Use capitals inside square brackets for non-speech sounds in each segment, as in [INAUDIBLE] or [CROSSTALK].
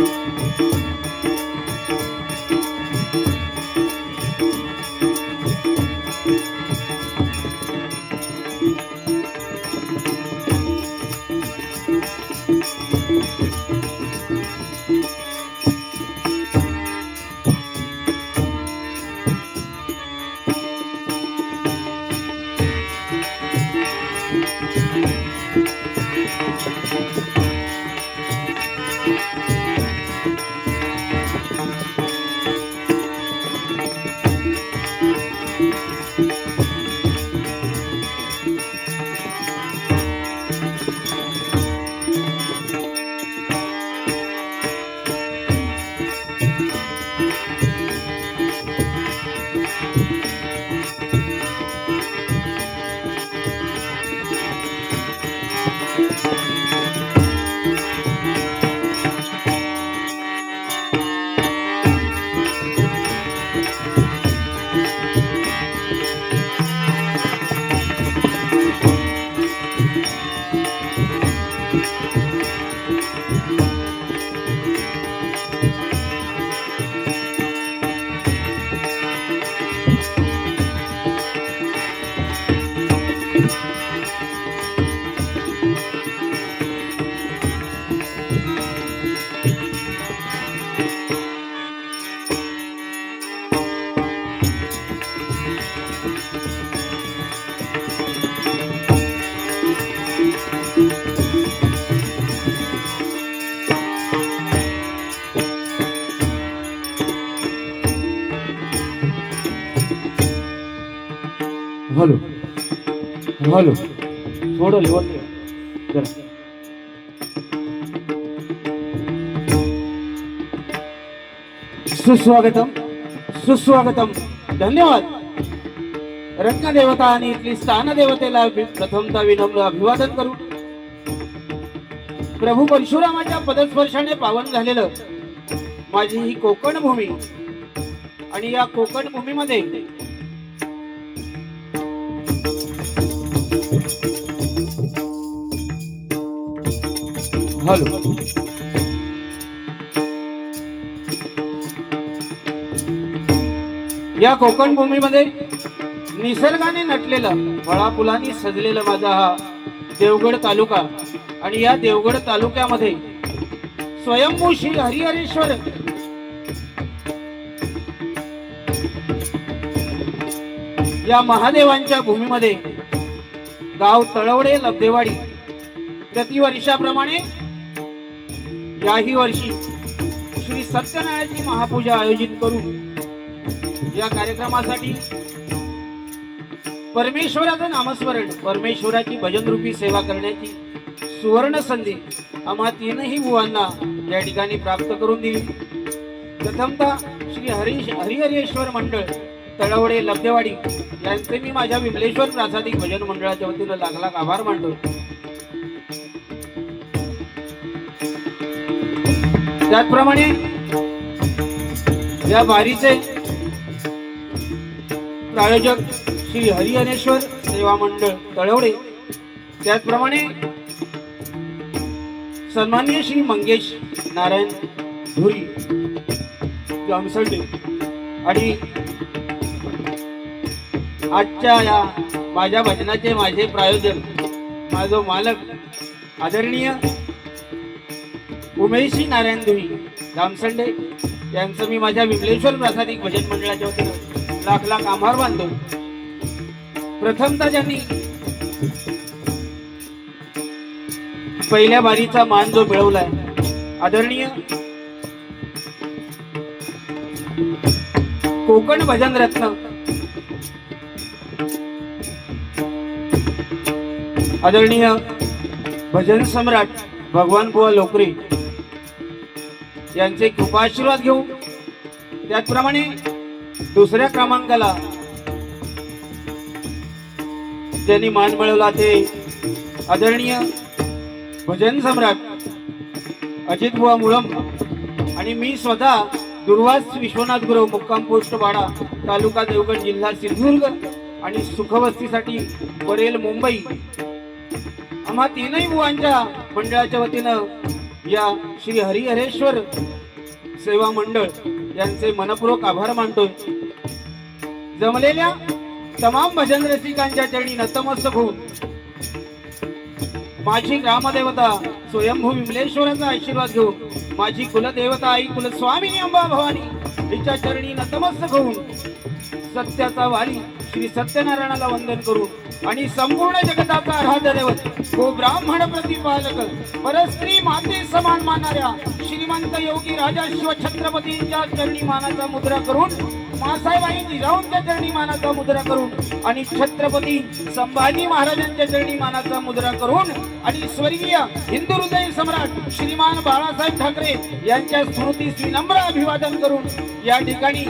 Música Hello. Hello. थोडं level जरा. सुस्वागतम. सुस्वागतम. धन्यवाद. रत्नदेवता आणि इथली स्थानदेवतेला प्रथमता विनम्र अभिवादन करू. प्रभू परशुरामाच्या पदस्पर्शाने पावन झालेलं माझी ही कोकण भूमी. आणि या कोकण भूमीमध्ये हॅलो. या कोकण भूमीमध्ये निसर्गाने नटलेलं फळाफुलांनी सजलेलं माझा हा देवगड तालुका. आणि या देवगड तालुक्यामध्ये स्वयंभू श्री हरिहरेश्वर या महादेवांच्या भूमीमध्ये गाव तळवडे लब्धेवाडी प्रतिवर्षाप्रमाणे याही वर्षी श्री सत्यनारायणची महापूजा आयोजित करू. या कार्यक्रमासाठी परमेश्वराचं नामस्मरण परमेश्वराची भजनरूपी सेवा करण्याची सुवर्ण संधी आम्हा तीनही बुवांना या ठिकाणी प्राप्त करून दिली. प्रथमतः श्री हरी हरिहरेश्वर मंडळ तळवडे लब्धेवाडी यांचे मी माझ्या विमलेश्वर प्रासादिक भजन मंडळाच्या वतीनं लागला आभार मानतो. त्याचप्रमाणे या वारीचे प्रायोजक श्री हरिहरेश्वर सेवा मंडळ तळवडे त्याचप्रमाणे सन्मान्य श्री मंगेश नारायण धुरी जॉमसल्डे आणि आजच्या या माझ्या भजनाचे माझे प्रायोजक माझा मालक आदरणीय उमेशी नारायण दुई रामसंडे यांचं मी माझ्या विमलेश्वर प्रासादिक भजन मंडळाच्या वतीनं लाख लाख आभार मानतो. प्रथमतः ज्यांनी पहिल्या बारीचा मान जो मिळवलाय आदरणीय कोकण भजन रत्न आदरणीय भजन सम्राट भगवान बुवा लोकरे यांचे कृपाशीर्वाद घेऊ. त्याचप्रमाणे दुसऱ्या क्रमांकाला ज्यांनी मान मिळवला ते आदरणीय भजन सम्राट अजित बुवा मुळम आणि मी स्वतः दुर्वास विश्वनाथ गुरव मुक्काम पोस्ट वाडा तालुका देवगड जिल्हा सिंधुदुर्ग आणि सुखवस्तीसाठी बरेल मुंबई. आम्हा तीनही बुवांच्या मंडळाच्या वतीनं या श्री हरिहरेश्वर सेवा मंडळ यांचे मनपूर्वक आभार मानतोय. जमलेल्या तमाम भजन रसिकांच्या चरणी नतमस्तक होऊन माझी ग्रामदेवता स्वयंभू विमलेश्वराचा आशीर्वाद घेऊन माझी कुलदेवता आई कुलस्वामिनी अंबा भवानी हिच्या चरणी नतमस्तक होऊन सत्याचा वारी श्री सत्यनारायणाला वंदन करू. आणि संपूर्ण जगताचा आराध्य दैवत गो ब्राह्मण प्रतिपालक परस्त्री माते समान मानणाऱ्या श्रीमंत योगी राजा शिव छत्रपतींच्या चरणी मानाचा मुद्रा करून मासाहेबाई राऊंच्या चरणी मानाचा मुद्रा करून आणि छत्रपती संभाजी महाराजांच्या चरणी मानाचा मुद्रा करून आणि स्वर्गीय हिंदू हृदय सम्राट श्रीमान बाळासाहेब ठाकरे यांच्या स्मृतीस विनम्र अभिवादन करून या ठिकाणी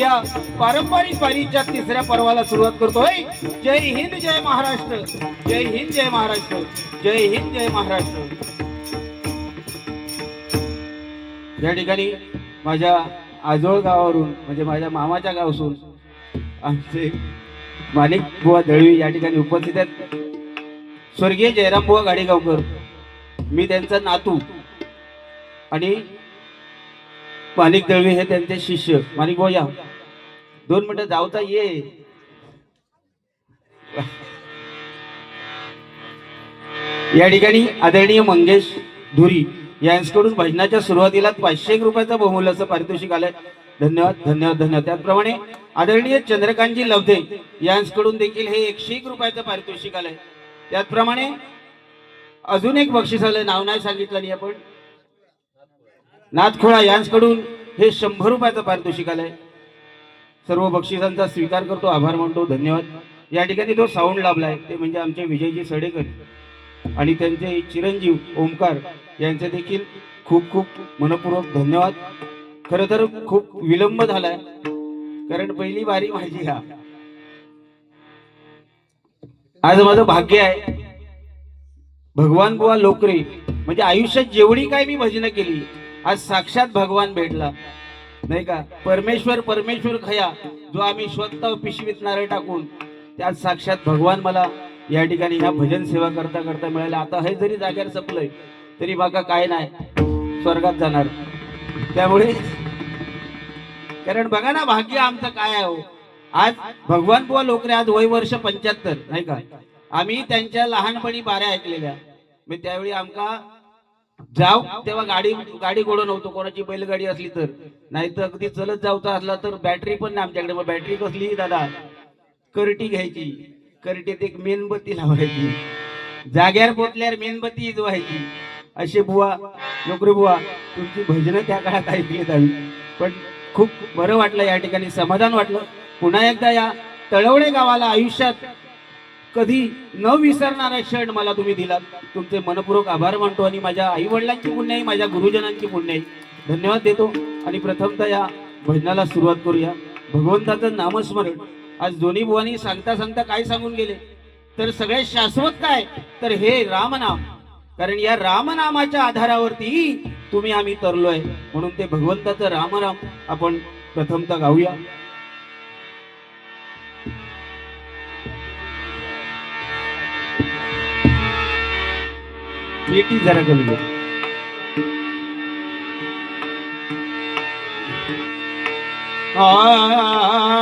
या पारंपरिक वारीच्या तिसऱ्या पर्वाला सुरुवात करतोय. जय हिंद जय महाराष्ट्र. जय हिंद जय महाराष्ट्र. जय हिंद जय महाराष्ट्र. या ठिकाणी माझ्या आजोळ गावावरून म्हणजे माझ्या मामाच्या गावसून आमचे माणिक बुवा दळवी या ठिकाणी उपस्थित आहेत. स्वर्गीय जयराम बुवा गाडेगावकर मी त्यांचा नातू आणि माणिक दळवी हे त्यांचे शिष्य. माणिक बुवा या. दोन मिनिटं जाऊता ये. या ठिकाणी आदरणीय मंगेश धुरी यांच्याकडून भजनाच्या सुरुवातीला पाचशे एक रुपयाचं बहुमूल्याचं पारितोषिक आलंय. धन्यवाद धन्यवाद धन्यवाद. त्याचप्रमाणे आदरणीय चंद्रकांतजी लवधे यांच्याकडून देखील हे एकशे एक रुपयाचं पारितोषिक आलंय. त्याचप्रमाणे अजून एक बक्षीस आलंय नाव नाही सांगितलं नाही आपण. नाथखोळा यांच्याकडून हे शंभर रुपयाचं पारितोषिक आलंय. सर्व बक्षिसांचा स्वीकार करतो आभार मानतो धन्यवाद. या ठिकाणी जो साऊंड लाभलाय ते म्हणजे आमचे विजयजी सडेकर आणि त्यांचे चिरंजीव ओमकार यांचे देखील खूप खूप मनपूर्वक धन्यवाद. खर तर खूप विलंब झालाय. कारण पहिली बारी माझी हा. आज माझं भाग्य आहे. भगवान बुवा लोकरे म्हणजे आयुष्यात जेवढी काय मी भजनं केली आज साक्षात भगवान भेटला. नाही का? परमेश्वर परमेश्वर खया जो आम्ही स्वतः पिशवीत नारळ टाकून त्यात साक्षात भगवान मला या ठिकाणी ह्या भजन सेवा करता करता मिळाल्या आता हे जरी जाग्यावर संपलंय तरी बघा काय नाही. स्वर्गात जाणार. त्यामुळे कारण बघा ना भाग्य आमचं काय आहे हो. आज भगवान बुवा लोकरे आज वय वर्ष पंच्याहत्तर नाही का? आम्ही त्यांच्या लहानपणी बाऱ्या ऐकलेल्या. मी त्यावेळी आमका जाव तेव्हा गाडी गाडी घोडं नव्हतो कोणाची बैलगाडी असली तर. नाही तर अगदी चलत जाऊचा असला तर बॅटरी पण नाही आमच्याकडे. मग बॅटरी कसली दादा? करटी घ्यायची. करटीत एक मेणबत्ती लावायची. जाग्यावर पोचल्यावर मेणबत्ती इजवायची. असे बुवा नोकरी बुवा तुमची भजनं त्या काळात ऐकलीत आम्ही. पण खूप बरं वाटलं या ठिकाणी समाधान वाटलं. पुन्हा एकदा या तळवडे गावाला आयुष्यात कधी न विसरणारा क्षण मला तुम्ही दिलात. तुमचे मनपूर्वक आभार मानतो आणि माझ्या आई वडिलांची पुण्य आहे माझ्या गुरुजनांची पुण्य आहे धन्यवाद देतो. आणि प्रथमतः या भजनाला सुरुवात करूया. भगवंताचं नामस्मरण. आज दोन्ही बुवानी सांगता सांगता काय सांगून गेले? तर सगळे शाश्वत काय? तर हे रामनाम. कारण या रामनामाच्या आधारावरती तुम्ही आम्ही तरलोय. म्हणून ते भगवंताचं रामनाम आपण प्रथमतः गाऊया. जरा कमी आ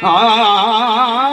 啊啊啊啊啊啊！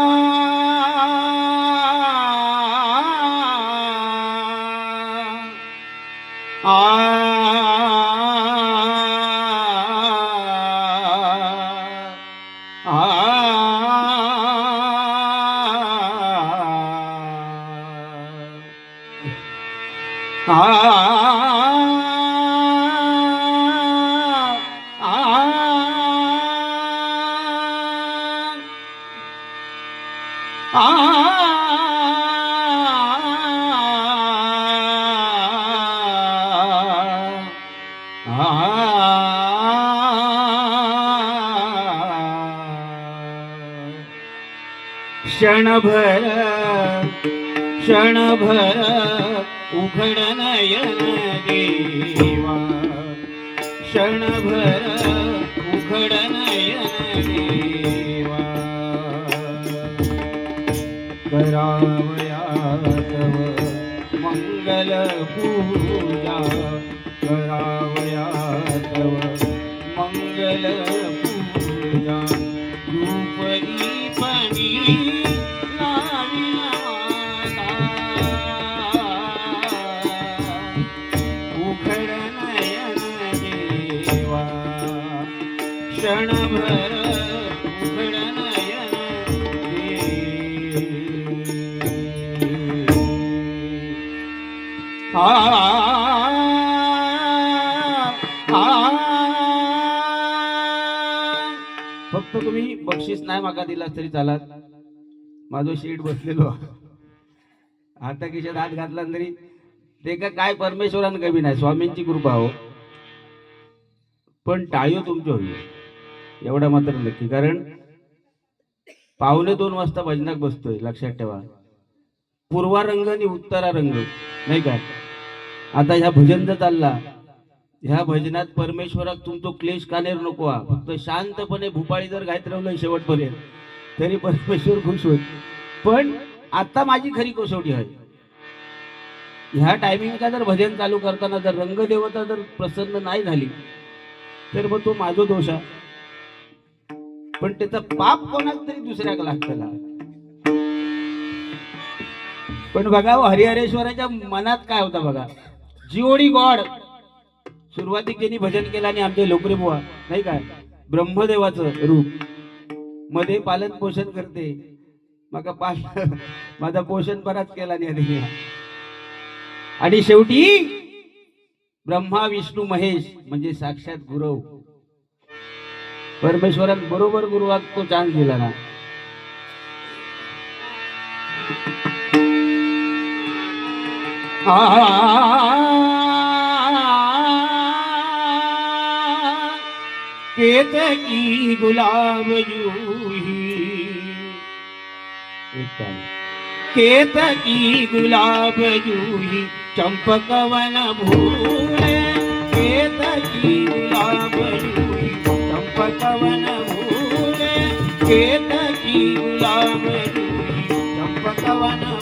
क्षणभर क्षणभर उघड नयन देवा. क्षणभर उघड नयन देवा. करा फक्त तुम्ही बक्षीस नाही मागा दिला तरी चालात. माझं शीट बसलेलो. आता खिशात हात घातला तरी. ते का काय परमेश्वरान कमी नाही स्वामींची कृपा हो. पण टाळ्यो तुमच्या होईल एवढा मात्र नक्की. कारण पावणे दोन वाजता भजनाक बसतोय लक्षात ठेवा. पूर्वा रंग आणि उत्तरा रंग नाही का? आता ह्या भजन जर चालला ह्या भजनात परमेश्वराक तुमचं क्लेश कानेर नको हा. फक्त शांतपणे भूपाळी जर गायत राहिलं शेवटपर्यंत तरी परमेश्वर खुश होईल. पण आता माझी खरी कसोटी आहे. ह्या टायमिंगचा जर भजन चालू करताना जर रंगदेवता जर प्रसन्न नाही झाली तर मग तो माझा दोष आहे. पण त्याचं पाप कोणाक तरी दुसऱ्याक लागतला पण बघा हो, हरिहरेश्वराच्या मनात काय होता बघा? जिओडी गॉड सुरुवाती त्यांनी भजन केलं आणि आमचे लोकरे बुवा नाही काय ब्रह्मदेवाचं रूप. मध्ये पालन पोषण करते. मग पाल [LAUGHS] माझा पोषण बराच केला नाही आणि शेवटी ब्रह्मा विष्णू महेश म्हणजे साक्षात गुरव. परमेश्वरात बरोबर गुरुवात तो चान्स दिला ना. केतकी गुलाब जूही केतकी गुलाब जूही चंपकवन भूले केतकी गुलाब जूही चंपकवन भूले केतकी गुलाब जूही चंपकवन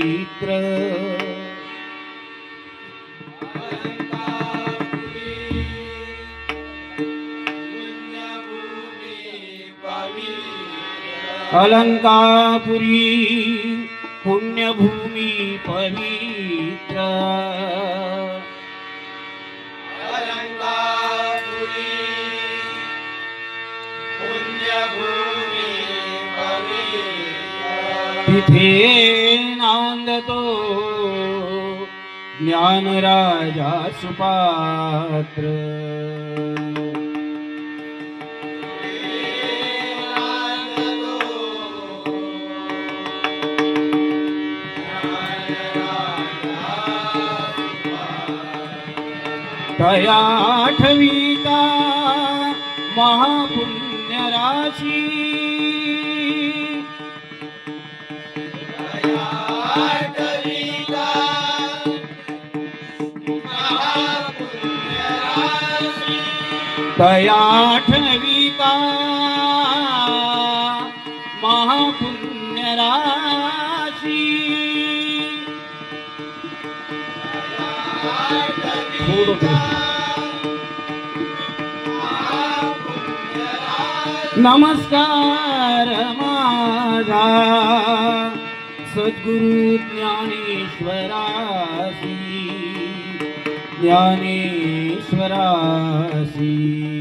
आ अलंकापुरी पुण्यभूमी पवित्र। अलंकापुरी पुण्यभूमी पवित्र। तिथे ज्ञानराजा सुपात्र। सुपात्रया महापुण्यराशि। महापुण्य राशी तयाठविता महापुण्य नमस्कार माझा. सद्गुरु ज्ञानेश्वरासी જ્ઞાનેશ્વરાસી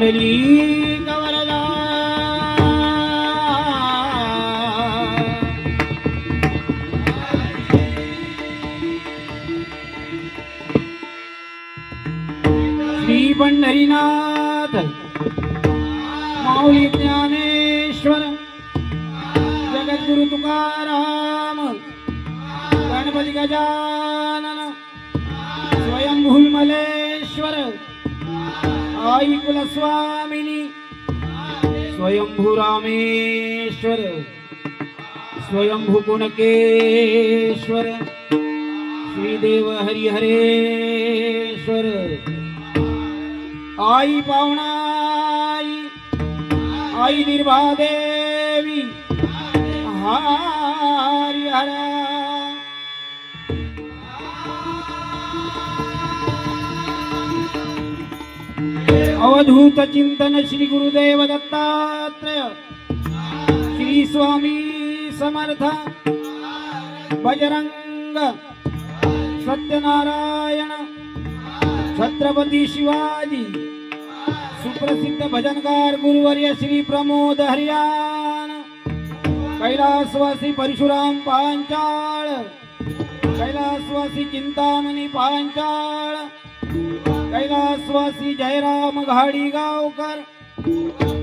कुंडली कवरदा श्री पंढरीनाथ माऊली ज्ञानेश्वर जगद्गुरु तुकाराम गणपती गजानन स्वयंभू मलेश्वर आई कुलस्वामिनी स्वयंभू रामेश्वर स्वयंभू कुणकेश्वर श्रीदेव हरिहरेश्वर आई पाहुणाई आई निर्भादेवी हा अवधूत चिंतन श्री गुरुदेव दत्तात्रय। श्री स्वामी समर्थ। बजरंग। सत्यनारायण। छत्रपती शिवाजी। सुप्रसिद्ध भजनकार गुरुवर्य श्री प्रमोद हरियाण। कैलासवासी परशुराम पांचाळ। कैलासवासी चिंतामणी पांचाळ। कैलासवासी जयराम घाडी गावकर।